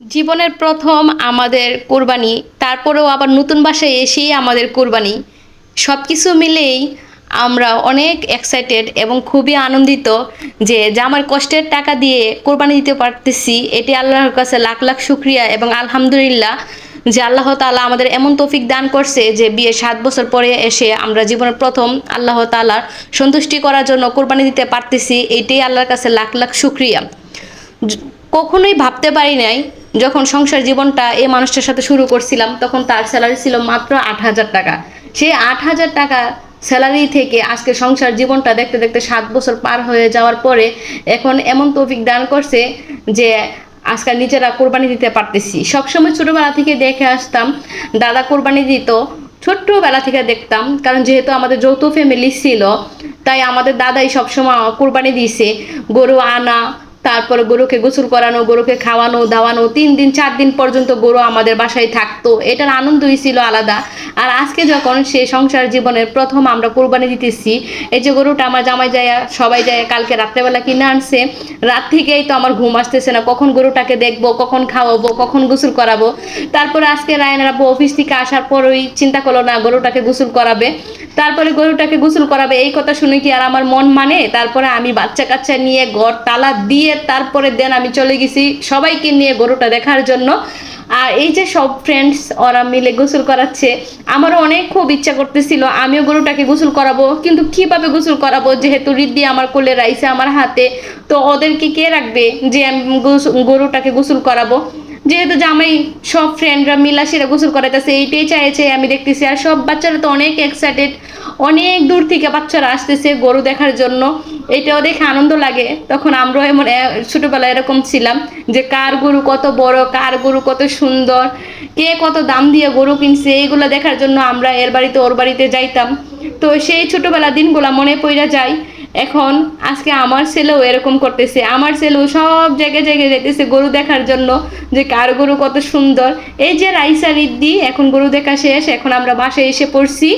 জীবনের প্রথম আমাদের কোরবানি, তারপরেও আবার নতুন বাসায় এসেই আমাদের কোরবানি। সব কিছু মিলেই আমরা অনেক এক্সাইটেড এবং খুবই আনন্দিত যে আমার কষ্টের টাকা দিয়ে কোরবানি দিতে পারতেছি, এটি আল্লাহর কাছে লাখ লাখ শুক্রিয়া এবং আলহামদুলিল্লাহ যে আল্লাহ তাআলা আমাদের এমন তৌফিক দান করছে যে বিয়ে সাত বছর পরে এসে আমরা জীবনের প্রথম আল্লাহ তালার সন্তুষ্টি করার জন্য কোরবানি দিতে পারতেছি, এটাই আল্লাহর কাছে লাখ লাখ শুক্রিয়া। কখনোই ভাবতে পারি নাই যখন সংসার জীবনটা এই মানুষটার সাথে শুরু করছিলাম, তখন তার স্যালারি ছিল মাত্র আট হাজার টাকা। সেই আট হাজার টাকা স্যালারি থেকে আজকে সংসার জীবনটা দেখতে দেখতে সাত বছর পার হয়ে যাওয়ার পরে এখন এমন তৌফিক দান করছে যে আজকাল নিজেরা কোরবানি দিতে পারতেছি। সবসময় ছোটোবেলা থেকে দেখে আসতাম, দাদা কোরবানি দিত। ছোট্টবেলা থেকে দেখতাম, কারণ যেহেতু আমাদের যৌথ ফ্যামিলি ছিল, তাই আমাদের দাদাই সবসময় কোরবানি দিয়েছে, গরু আনা তারপরে গরুকে গোসল করানো, গরুকে খাওয়ানো, দাওয়ানো, তিন দিন, চার দিন পর্যন্ত গরু আমাদের বাসায় থাকতো। এটার আনন্দই ছিল আলাদা। আর আজকে যখন সে সংসার জীবনের প্রথম আমরা কোরবানি দিতেছি, এই যে গরুটা আমার জামাই যায় সবাই যায় কালকে রাত্রেবেলা কিনে আনছে, রাত থেকেই তো আমার ঘুম আসতেছে না। কখন গরুটাকে দেখব, কখন খাওয়াবো, কখন গোসল করাবো? তারপরে আজকে রায়ন রাব্বু অফিস থেকে আসার পরই চিন্তা করল, না, গরুটাকে গোসল করাবে। তারপরে গরুটাকে গোসল করাবে, এই কথা শুনে কি আর আমার মন মানে? তারপরে আমি বাচ্চা কাচ্চা নিয়ে ঘর তালা দিয়ে তারপরে দেন আমি চলে গেছি সবাইকে নিয়ে গরুটা দেখার জন্য। আর এই যে সব ফ্রেন্ডস ওরা মিলে গোসল করাচ্ছে, আমারও অনেক খুব ইচ্ছা করতেছিল, আমিও গরুটাকে গোসল করাবো, কিন্তু কীভাবে গোসল করাবো? যেহেতু রিদ্দি আমার কোলে রাইছে আমার হাতে, তো ওদেরকে কে রাখবে যে আমি গরুটাকে গোসল করাবো? যেহেতু জামাই সব ফ্রেন্ডরা মিলা সেরা গোসল করাইতেছে, এইটাই চাইছে, আমি দেখতেছি। আর সব বাচ্চারা তো অনেক এক্সাইটেড অনেক দূর থেকে বাচ্চারা আসতেছে গরু দেখার জন্য। এটাও দেখে আনন্দ লাগে। তখন আমরাও এমন ছোটোবেলায় এরকম ছিলাম যে কার গরু কত বড়, কার গরু কত সুন্দর, কে কত দাম দিয়ে গরু কিনছে, এইগুলো দেখার জন্য আমরা এর বাড়িতে, ওর বাড়িতে যাইতাম। তো সেই ছোটবেলা দিনগুলা মনে পড়ে যায়। এখন আজকে আমার ছেলেও এরকম করতেছে। আমার ছেলেও সব জায়গায় জায়গায় যেতেছে গরু দেখার জন্য। যে কার গরু কত সুন্দর। এই যে রাইসা রিদ্দি, এখন গরু দেখা শেষ, এখন আমরা বাসায় এসে পড়ছি।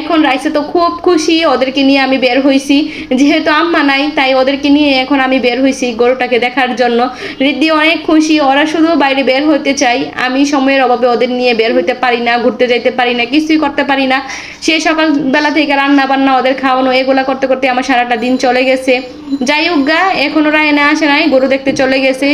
এখন রাইসা তো খুব খুশি, ওদেরকে নিয়ে আমি বের হয়েছি যেহেতু আম্মা নাই, তাই ওদেরকে নিয়ে এখন আমি বের হয়েছি গরুটাকে দেখার জন্য। রিদ্দি অনেক খুশি, ওরা শুধু বাইরে বের হতে চাই। আমি সময়ের অভাবে ওদের নিয়ে বের হতে পারি না, ঘুরতে যাইতে পারি না, কিছুই করতে পারি না। সেই সকালবেলা থেকে রান্না বান্না ওদের খাওয়ানো, এগুলা করতে করতে আমার সারাটা দিন চলে গেছে। যাই হোক গা এখনও রায় এনে আসে নাই গরু দেখতে চলে গেছে।